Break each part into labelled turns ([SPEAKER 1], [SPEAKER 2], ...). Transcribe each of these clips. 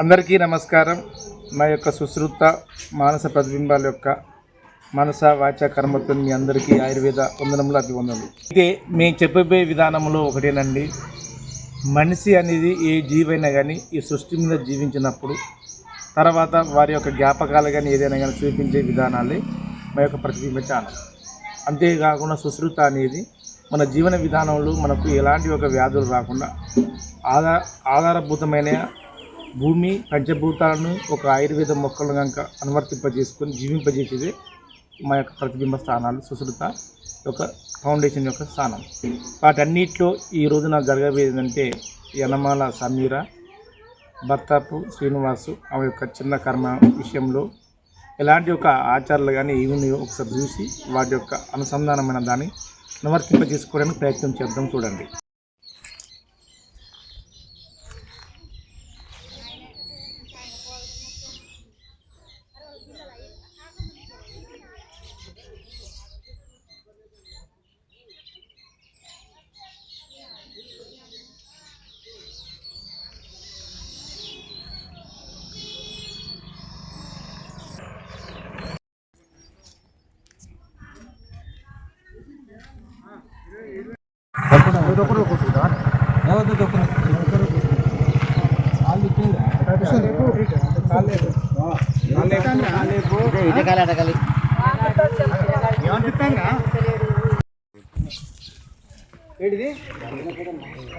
[SPEAKER 1] అందరికీ నమస్కారం. మా యొక్క సుశ్రుత మానస ప్రతిబింబాల యొక్క మనస వాచ కర్మతో మీ అందరికీ ఆయుర్వేద వందనములు అభివందనలు అయితే మేము చెప్పబోయే విధానంలో ఒకటేనండి. మనిషి అనేది ఏ జీవైనా కానీ ఈ సృష్టి మీద జీవించినప్పుడు తర్వాత వారి యొక్క జ్ఞాపకాలు కానీ ఏదైనా కానీ చూపించే విధానాలే మా యొక్క ప్రతిబింబ ఛానల్. అంతేకాకుండా సుశ్రుత అనేది మన జీవన విధానంలో మనకు ఎలాంటి ఒక వ్యాధులు రాకుండా ఆధార ఆధారభూతమైన భూమి పంచభూతాలను ఒక ఆయుర్వేద మొక్కలను కనుక అనువర్తింపజేసుకొని జీవింపజేసేదే మా యొక్క ప్రతిబింబ స్థానాలు సుశృత యొక్క ఫౌండేషన్ యొక్క స్థానం. వాటన్నిటిలో ఈ రోజున జరగబోయేదంటే యనమాల సమీర భర్తాపు శ్రీనివాసు ఆమె యొక్క చిన్న కర్మ విషయంలో ఎలాంటి ఒక ఆచారాలు కానీ ఏమి ఒకసారి చూసి వాటి యొక్క అనుసంధానమైన దాన్ని అనువర్తింపజేసుకోవడానికి ప్రయత్నం చేద్దాం చూడండి.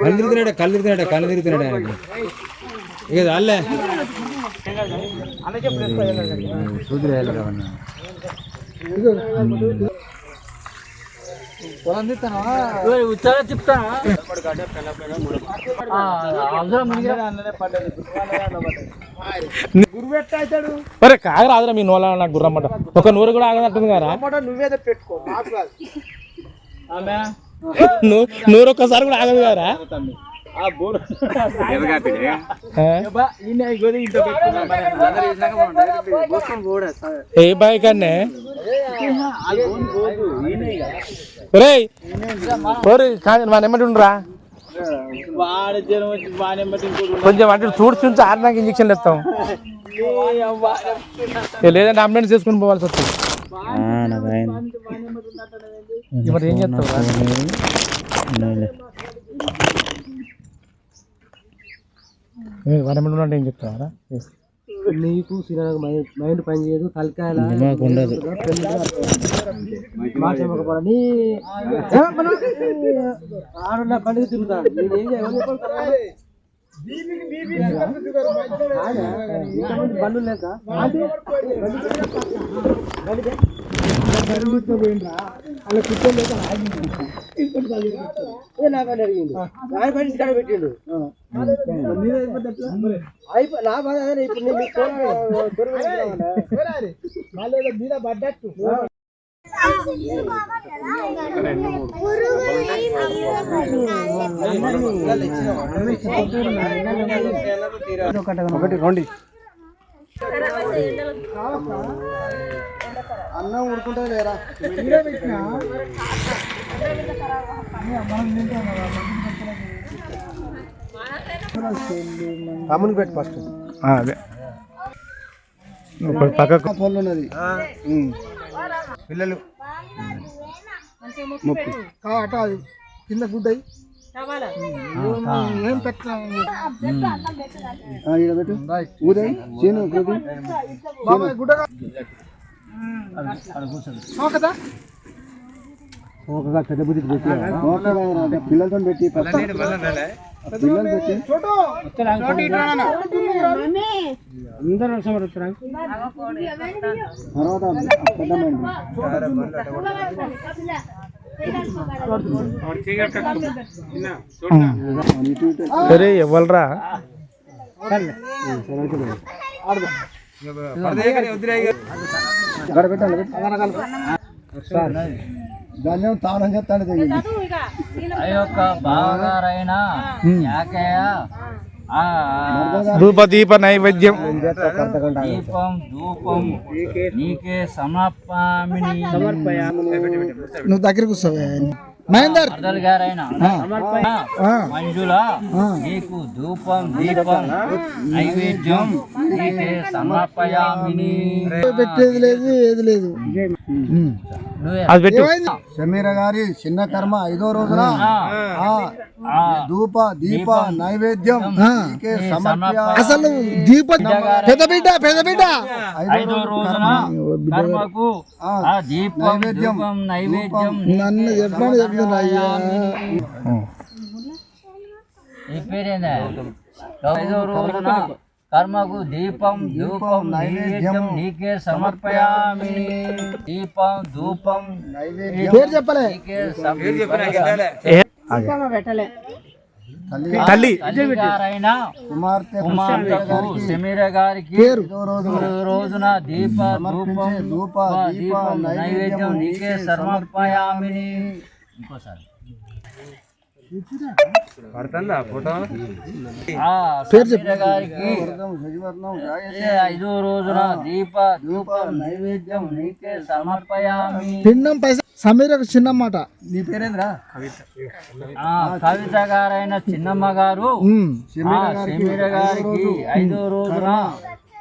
[SPEAKER 2] ಕಲ್ಲಿರ್ತಾನೆ ಕಲ್ಲಿರ್ತಾನೆ ಕಲ್ಲಿರ್ತಾನೆ ಈಗ ಅಲ್ಲೇ ಸೂದ್ರೆ ಅಲ್ಲ ಅವನ್ನ
[SPEAKER 3] ఉత్తరా చెప్తానా
[SPEAKER 1] ఒరే కాగరాదురా మీ నోలా నాకు గుర్రమ్మట ఒక నూరు కూడా ఆగనట్టుంది కదా
[SPEAKER 3] నువ్వేదో పెట్టుకో
[SPEAKER 1] నూరు ఒక్కసారి కూడా ఆగదు కదా ఏ బైక్ అన్నే మన ఎమ్మటి ఉండరా. కొంచెం అంటే చూడు చూసి ఆడినాక ఇంజక్షన్లు ఇస్తాం లేదంటే అంబులెన్స్ చేసుకుని పోవాల్సి వస్తుంది. మరి ఏం చేస్తావు ఎమ్మటి ఉంటే ఏం చెప్తావా
[SPEAKER 3] నీకు సినిమా మైండ్ పని చేయదు తలకాయల
[SPEAKER 2] ఉండదు
[SPEAKER 3] మాట్లాడకపోవడం ఆడున్న పండుగ తిరుగుతాడు నేను ఏం చేయాలి బండ్లు లేక పెట్టిండు. అయిపో- నా బాధ అదే ఇప్పుడు నేను పెట్టుకున్నాను. మీద పడ్డట్టు. ఒకటి రెండు. అన్నం ఉడుకుంటుంది లేరా? తమ్ముని పెట్టు ఫస్ట్
[SPEAKER 1] అదే. పక్కకు
[SPEAKER 3] ఫోన్లో ఉన్నది. పిల్లలు. ముప్పు అట అది. కింద గుడ్డ ఏం పెట్టు. ఉదయ్ చేను గుడ్డ కదా ఒకగా పెద్ద బుద్ధి పెట్టి పిల్లలతో పెట్టి పిల్లలు పెట్టి. అందరూ తర్వాత
[SPEAKER 1] సరే ఇవ్వలరా
[SPEAKER 4] ధాన్యం తానం చెప్తాను
[SPEAKER 5] ఆ యొక్క బావగారైన యాకయ్య ఆ
[SPEAKER 1] ధూప దీప నైవేద్యం.
[SPEAKER 5] దీపం ధూపం నీకే సమర్పామిని
[SPEAKER 4] నువ్వు దగ్గరికి వస్తావే మహేందర్.
[SPEAKER 5] మంజుల. నీకు ధూపం దీపం నైవేద్యం. సమర్పయామిని.
[SPEAKER 4] పెట్టేది లేదు ఏది లేదు.
[SPEAKER 5] నువ్వే.
[SPEAKER 1] అది పెట్టు.
[SPEAKER 4] సమీర గారి చిన్న కర్మ ఐదో రోజున ఆ.
[SPEAKER 5] ఆ.
[SPEAKER 4] ధూప దీప నైవేద్యం.
[SPEAKER 5] అసలు
[SPEAKER 4] దీప పెద్ద బిడ్డ పెద్ద బిడ్డ.
[SPEAKER 5] ఐదో రోజున కర్మకు ఆ దీపం దీపం నైవేద్యం
[SPEAKER 4] నన్ను చెప్పాను
[SPEAKER 5] ఐదో రోజున కర్మకు దీపం ధూపం నైవేద్యం నీకే సమర్పయామి. దీపం ధూపం నైవేద్యం
[SPEAKER 4] పేరు చెప్పలే.
[SPEAKER 1] తల్లి.
[SPEAKER 5] సమీర గారికి రోజున దీప ధూపం
[SPEAKER 4] ధూప
[SPEAKER 5] దీపం నైవేద్యం నీకే సమర్పయామిని ఇంకోసారి. ఆ సమీర గారికి ఐదో రోజున దీప ధూపం నైవేద్యం నీకే సమర్పయామి.
[SPEAKER 4] పిండం పైసా సమీరకు చిన్న మాట
[SPEAKER 5] నీ పేరేంద్రా? ఆ కవిత గారైన చిన్నమ్మ గారు. సమీర గారికి ఐదో రోజున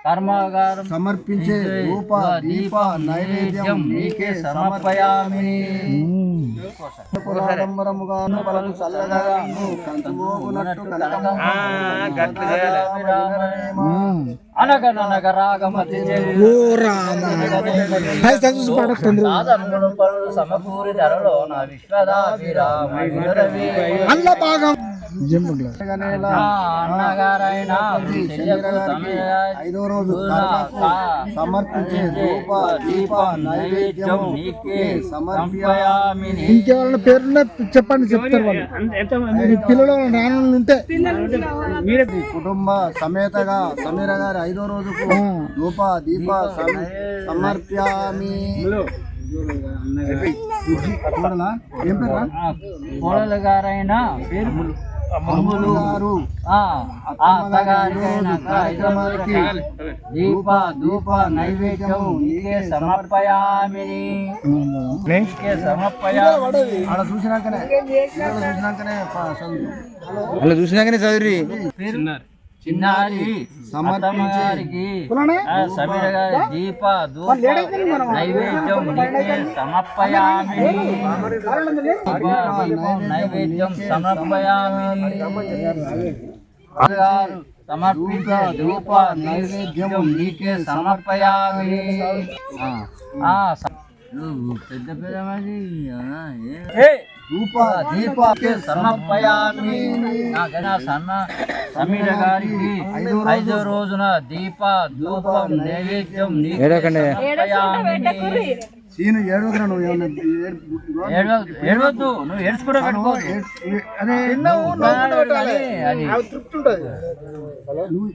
[SPEAKER 5] కర్మగారం
[SPEAKER 4] సమర్పించే ధూప దీప నైవేద్యం
[SPEAKER 5] నీకే సమర్పయామి. అనగననగ రాగమతి సమకూరి ధరలో నా విశ్వదాభిరామ
[SPEAKER 4] అల్ల భాగం ఐదో రోజు సమర్పించే ధూప దీప నైవేద్యం
[SPEAKER 5] నీకే సమర్పయామిని
[SPEAKER 4] ఇంకెవరైనా పేరున్న చెప్పండి చెప్తారు వాళ్ళు. మీ పిల్లలు రానులు ఉంటే.
[SPEAKER 6] కుటుంబ సమేతగా సమీర గారి ఐదో రోజుకు ధూప దీప సమ- సమర్ప్యామి? ఏం పేరు
[SPEAKER 5] కోడలు గారైన పేరు అమ్ములు
[SPEAKER 6] గారు
[SPEAKER 5] ఆ ఆ అత్తగారికైన కార్యక్రమానికి దీప ధూప నైవేద్యం నీకే సమర్పయామిని నీకే సమర్పయామి.
[SPEAKER 6] ఆడ చూసినాకనే ఈడ చూసినాకనే ప- చదువు.
[SPEAKER 2] అలా చూసినాకనే చదివి
[SPEAKER 5] చిన్నారి ఆ సమీర గారి దీప ధూప నైవేద్యం నీకే సమర్పయామి. దీప దీపం నైవేద్యం సమర్పయామి. గారు సమర్పించే ధూప నైవేద్యం నీకే సమర్పయామి. పెద్ద పెద్ద మంది, ఆ, ఏ?
[SPEAKER 6] ధూప
[SPEAKER 5] దీపాకే సమర్పయామి నాకైనా సన్న సమీర గారికి ఐదో రోజున దీప ధూపం నైవేద్యం.
[SPEAKER 6] సీను నువ్వు
[SPEAKER 5] ఏడవద్దు నువ్వు ఏడ్చుకుంటూ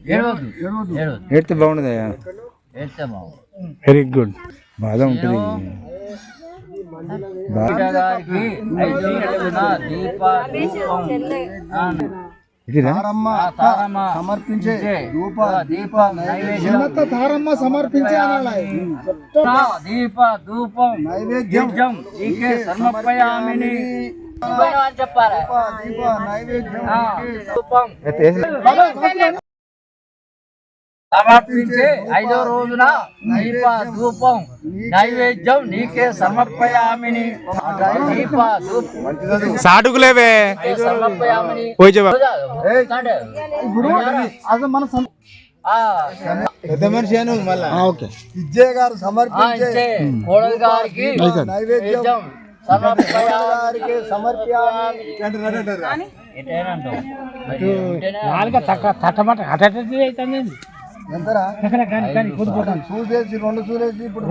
[SPEAKER 5] ఏడవద్దు ఏడవద్దు.
[SPEAKER 2] ఏడితే
[SPEAKER 5] ఏడ్తే బాగు
[SPEAKER 1] వెరీ గుడ్.
[SPEAKER 2] బాధ ఉంటుంది.
[SPEAKER 6] సమర్పించే ధూప
[SPEAKER 5] దీప
[SPEAKER 4] తారమ్మ సమర్పించే
[SPEAKER 5] దీప ధూపం
[SPEAKER 6] నైవేద్యం.
[SPEAKER 5] సమర్పయామిని. సమర్పించే ఐదో రోజున దీప ధూపం నైవేద్యం నీకే సమర్పయామిని. దీప ధూపం.
[SPEAKER 1] సాటుకులేవే
[SPEAKER 5] సమర్పయామిని.
[SPEAKER 4] ఇప్పుడు మన
[SPEAKER 2] పెద్ద మనిషి అను మళ్ళా.
[SPEAKER 6] విజయ్ గారు సమర్పించే
[SPEAKER 5] కోడలు గారికి
[SPEAKER 6] నైవేద్యం? ఎంతరా? చూసేసి రెండు చూసేసి ఇప్పుడు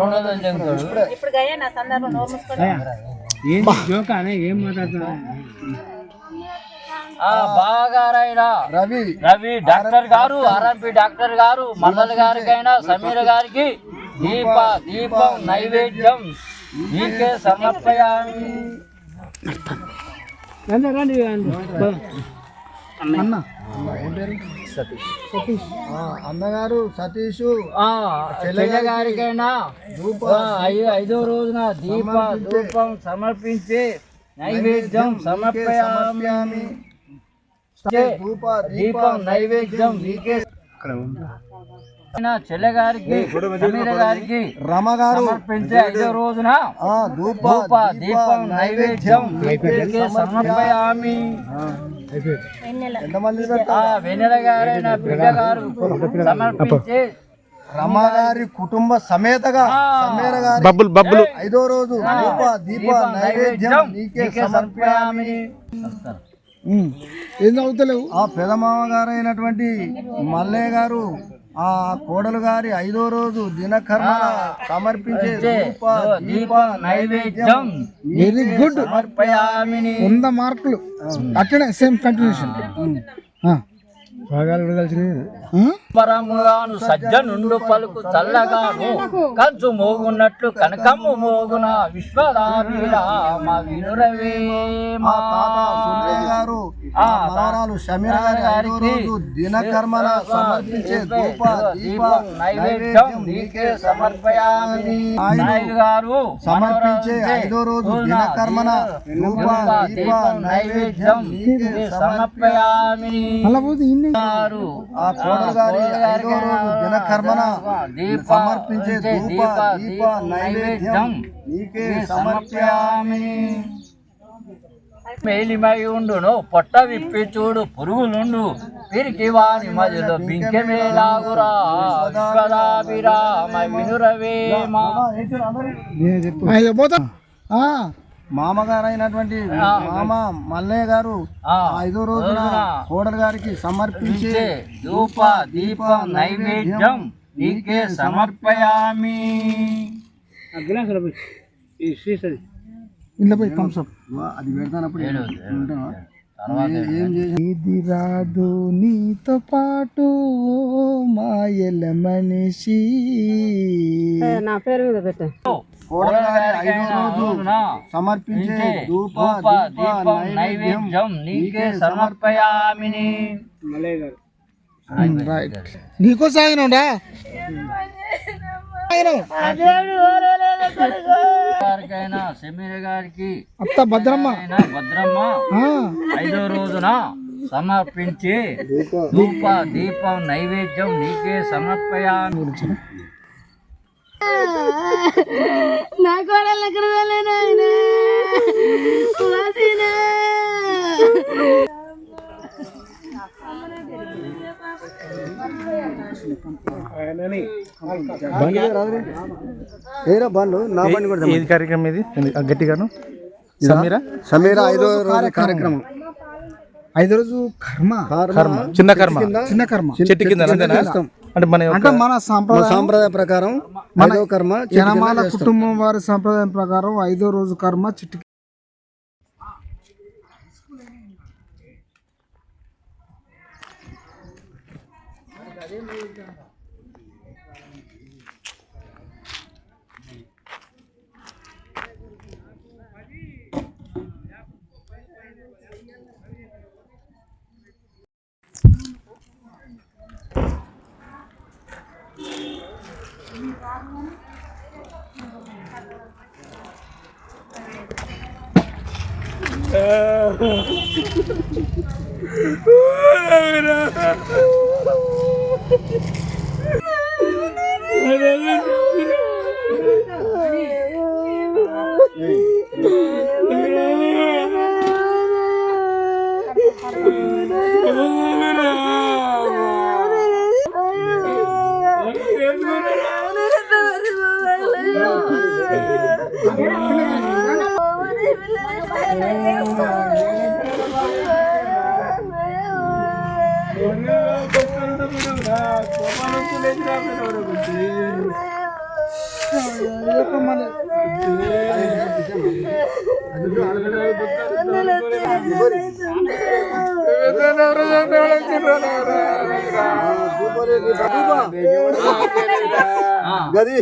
[SPEAKER 4] రవి.
[SPEAKER 5] రవి డాక్టర్ గారు ఆర్ఎంపి డాక్టర్ గారు మండలి గారికైనా సమీర గారికి దీప దీపం నైవేద్యం. నీకే సమర్పయామి.
[SPEAKER 4] సతీష్.
[SPEAKER 5] ఆ చెల్లె గారికైనా ఆ, ఐ- ఐదో రోజున దీప ధూపం సమర్పించి నైవేద్యం సమర్పయామి.
[SPEAKER 4] ధూప
[SPEAKER 5] దీపం నైవేద్యం నీకే నా చెల్లె గారికి సమీర గారికి
[SPEAKER 4] రమ గారు
[SPEAKER 5] సమర్పించే ఐదో రోజున
[SPEAKER 4] ఆ, ధూప
[SPEAKER 5] ధూప దీపం నైవేద్యం సమర్పయామి. బిడ్డ గారు సమర్పించి
[SPEAKER 4] రమ గారి. కుటుంబ సమేతగా సమేర గారి
[SPEAKER 1] బబ్బులు బబ్బులు.
[SPEAKER 4] ఐదో రోజు ధూప దీప నైవేద్యం నీకే సమర్పయామి. ఏం అవుతలేవు ఆ పెదమామ గారు అయినటువంటి మల్లయ్య గారు ఆ కోడలు గారి ఐదో రోజు దినకర్మ సమర్పించే ధూప
[SPEAKER 5] దీప నైవేద్యం.
[SPEAKER 4] వెరీ గుడ్
[SPEAKER 5] సమర్పయామిని.
[SPEAKER 4] వంద మార్కులు. అట్లనే సేమ్ కంటిన్యూషన్ కలిసి
[SPEAKER 5] పరముగాను సజ్జనుండు పలుకు చల్లగాను కంచు మోగున్నట్లు కనకమ్ము మోగున విశ్వదాభిరామ వినురవే
[SPEAKER 4] మా. తాత సుందరయ్య గారు ఆ మనవరాలు షమీర గారి ఐదో రోజు దినకర్మన సమర్పించే ధూప దీప
[SPEAKER 5] నైవేద్యం నీకే సమర్పయామి. నాయుడు గారు
[SPEAKER 4] సమర్పించే ఐదో రోజు దినకర్మన ధూప దీప నైవేద్యం నీకే
[SPEAKER 5] సమర్పయామి. గారు
[SPEAKER 4] ఆ కోడలు గారి ఐదో రోజు దినకర్మన సమర్పించే ధూప దీప నైవేద్యం నీకే సమర్పయామి
[SPEAKER 5] మేలిమై ఉండును పొట్ట విప్పి చూడు పురుగులుండు పిరికి వాని మధ్యలో పింకెమేలాగురా విశ్వదాభిరామ వినురవేమా
[SPEAKER 4] మామగారు అయినటువంటి మామ మల్లయ్య గారు
[SPEAKER 5] ఆ,
[SPEAKER 4] ఐదో రోజున కోడలు గారికి సమర్పించే
[SPEAKER 5] ధూప దీపం నైవేద్యం నీకే సమర్పయామి.
[SPEAKER 4] ఇంట్లో పోయి థమ్స్అప్ అది పెడతానప్పుడు ఏం ఇది రాదు నీతో పాటు ఓ మాయల మనిషి.
[SPEAKER 7] నా పేరు మీద పెట్టా.
[SPEAKER 4] ఐదో రోజు సమర్పించే ధూప దీప నైవేద్యం
[SPEAKER 5] నీకే సమర్పయామిని.
[SPEAKER 4] నీకో సాగినండా
[SPEAKER 5] గారికైనా సమీర గారికి
[SPEAKER 4] అత్త భద్రమ్మ.
[SPEAKER 5] అయినా భద్రమ్మ
[SPEAKER 4] ఆ,
[SPEAKER 5] ఐదో రోజున సమర్పించి ధూప. దీపం నైవేద్యం నీకే సమర్పయామి.
[SPEAKER 7] నా కోడలు ఎక్కడ.
[SPEAKER 4] ఏరా బండ్లు? నా బండి కూడా
[SPEAKER 1] ఏది కార్యక్రమం ఇది? గట్టిగాను? సమీరా?
[SPEAKER 4] సమీర ఐదో రోజు కార్యక్రమం. ఐదో రోజు కర్మ.
[SPEAKER 1] కర్మ. చిన్న కర్మ.
[SPEAKER 4] చిన్న కర్మ.
[SPEAKER 1] చెట్టు కింద అంటే మన యొక్క
[SPEAKER 4] మన సాంప్రదాయ సాంప్రదాయ ప్రకారం ఐదో కర్మ జనమాల కుటుంబం వారి సాంప్రదాయం ప్రకారం ఐదో రోజు కర్మ చిట్టు Oh,
[SPEAKER 5] no. గది.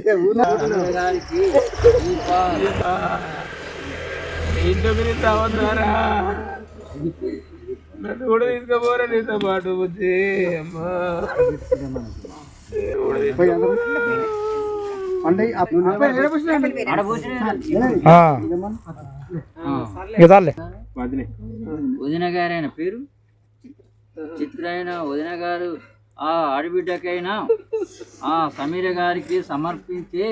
[SPEAKER 1] ఇంట్లో గురించి రావద్దారా నన్ను కూడా తీసుకుపోరా నీతో పాటు అమ్మా. ఇదాలే
[SPEAKER 5] వదిన. గారైన పేరు? చిత్రైన వదిన గారు. ఆ ఆడబిడ్డకైనా ఆ సమీర గారికి సమర్పించే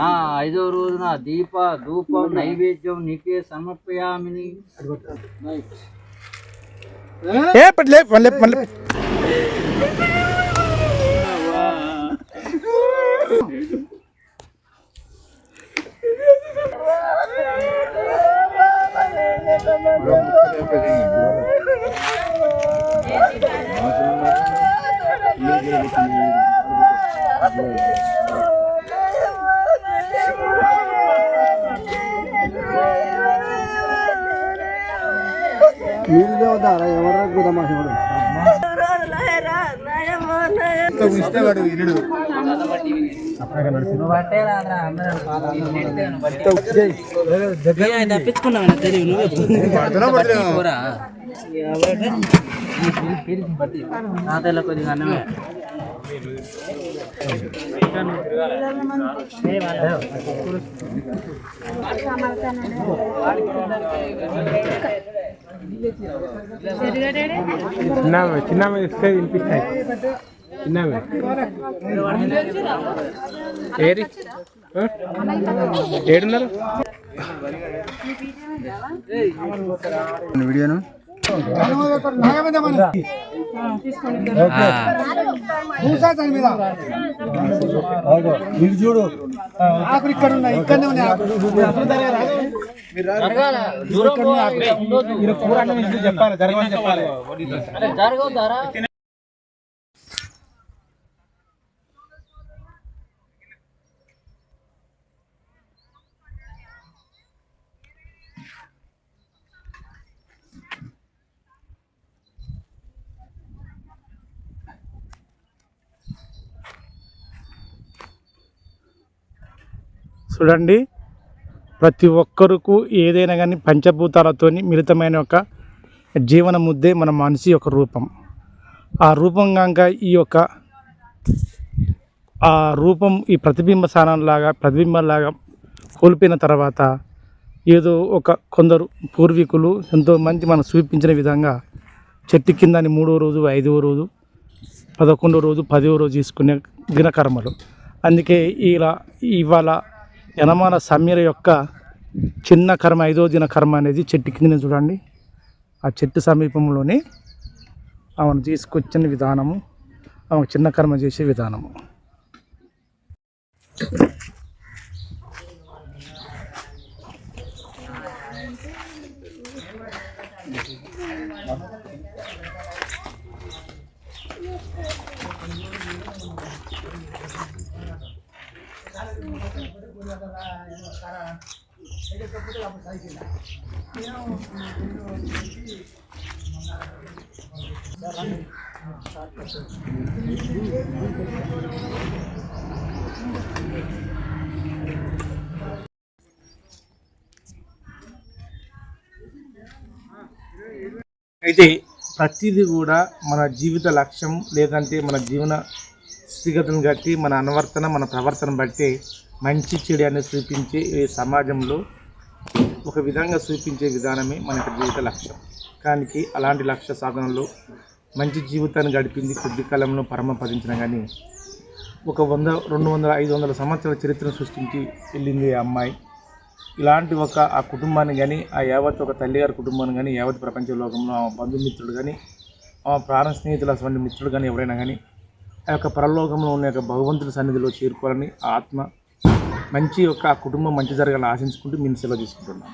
[SPEAKER 5] ఆ ఐదో రోజున దీప ధూపం నైవేద్యం నీకే సమర్పయామిని.
[SPEAKER 1] ఏ పట్లే మళ్ళీ మళ్ళీ
[SPEAKER 4] మీరు చదువుతారా ఎవరు గుదమాష
[SPEAKER 5] నాదెల్ల కొద్దిగా అన్నమే
[SPEAKER 1] చిన్నామే చిన్నామే ఇస్తే వినిపిస్తాయి. చిన్నామే ఏరి? ఏడున్నారు?
[SPEAKER 4] వీడియోను? చూడు. ఆకులు ఇక్కడ ఉన్నాయి ఇక్కడనే ఉన్నాయి
[SPEAKER 1] చెప్పాలి జరగమని చెప్పాలి. చూడండి. ప్రతి ఒక్కరికి ఏదైనా కానీ పంచభూతాలతోని మిళితమైన ఒక జీవన ముద్దే మన మనిషి యొక్క రూపం. ఆ రూపం కనుక ఈ యొక్క ఆ రూపం ఈ ప్రతిబింబ స్థానంలాగా ప్రతిబింబంలాగా కోల్పోయిన తర్వాత ఏదో ఒక కొందరు పూర్వీకులు ఎంతోమంది మనం చూపించిన విధంగా చెట్టు కిందని మూడో రోజు ఐదవ రోజు పదకొండో రోజు పదవ రోజు తీసుకునే దినకర్మలు. అందుకే ఇలా ఇవాళ యనమాల సమీర యొక్క చిన్న కర్మ ఐదో దిన కర్మ అనేది చెట్టు కింద చూడండి. ఆ చెట్టు సమీపంలోనే ఆమెను తీసుకొచ్చిన విధానము ఆమె చిన్న కర్మ చేసే విధానము. అయితే ప్రతిదీ కూడా మన జీవిత లక్ష్యం లేదంటే మన జీవన స్థితిగతులను బట్టి మన అనువర్తన మన ప్రవర్తన బట్టి మంచి చెడు అనేది చూపించే ఈ సమాజంలో ఒక విధంగా చూపించే విధానమే మన యొక్క జీవిత లక్ష్యం. కానీ అలాంటి లక్ష్య సాధనలో మంచి జీవితాన్ని గడిపింది కొద్ది కాలంలో పరమపదించిన కానీ ఒక వంద రెండు వందల ఐదు వందల సంవత్సరాల చరిత్రను సృష్టించి వెళ్ళింది ఆ అమ్మాయి. ఇలాంటి ఒక ఆ కుటుంబాన్ని కానీ ఆ యావత్ ఒక తల్లిగారి కుటుంబాన్ని కానీ యావత్ ప్రపంచ లోకంలో ఆమె బంధుమిత్రుడు కానీ ఆమె ప్రాణ స్నేహితులు అటువంటి మిత్రుడు కానీ ఎవరైనా కానీ ఆ యొక్క పరలోకంలో ఉన్న యొక్క భగవంతుడి సన్నిధిలో చేరుకోవాలని ఆత్మ మంచి ఒక కుటుంబం మంచి జరగాలని ఆశించుకుంటూ మేము సెలవు తీసుకుంటున్నాం.